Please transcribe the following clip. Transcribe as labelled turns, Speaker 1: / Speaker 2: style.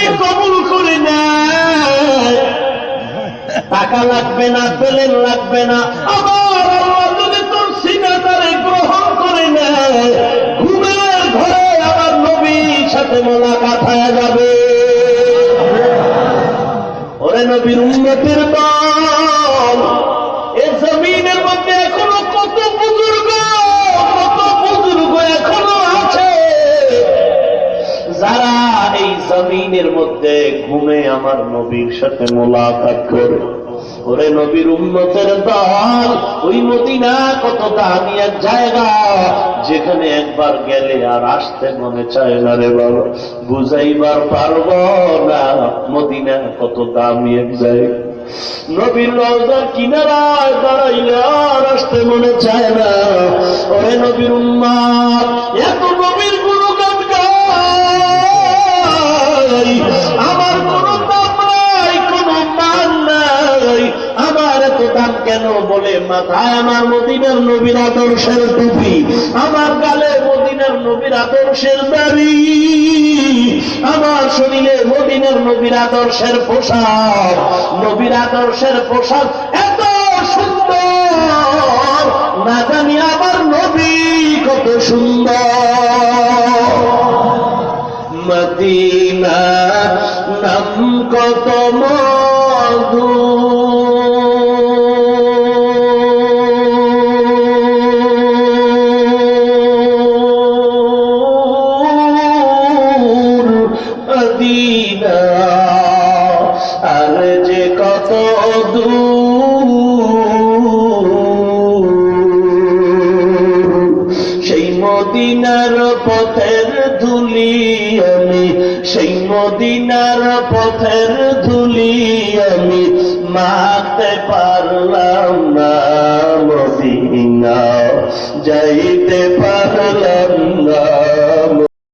Speaker 1: যদি কবুল করে নেয় টাকা লাগবে না পেলেন লাগবে না। আবার আল্লাহ যদি তোর গ্রহণ করে নেয়, ঘুমের ঘরে আবার নবীর সাথে মোলাকাত হয়ে যাবে। ওরে নবীর উন্নতির দল এই জমিনের মধ্যে ঘুমে আমার নবীর সাথে মোলাকাত করে। ওরে নবীর উন্নতের দল, ওই মদিনা কত দামি এক জায়গা, যেখানে একবার গেলে আর আসতে মনে চায় না রে বাবা। বুঝাইবার পারব না, মদিনা কত দামি এক জায়গা। নবীর রওজার কিনারায় দাঁড়াইলে আর আসতে মনে চায় না। ওরে নবীর উম্মাদ এত কেন বলে মাথায় আমার মদিনার নবীর আদর্শের টুপি, আমার গালে মদিনার নবীর আদর্শের দাড়ি, আমার শরীরে মদিনার নবীর আদর্শের পোশাক, নবীর আদর্শের পোশাক এত সুন্দর, না জানি আমার নবী কত সুন্দর। মদিনা নাম কত মধু সেই মদিনার পথের ধুলি আমি, সেই মদিনার পথের ধুলি আমি মাখতে পারলাম না মদিনা, যাইতে পারলাম না।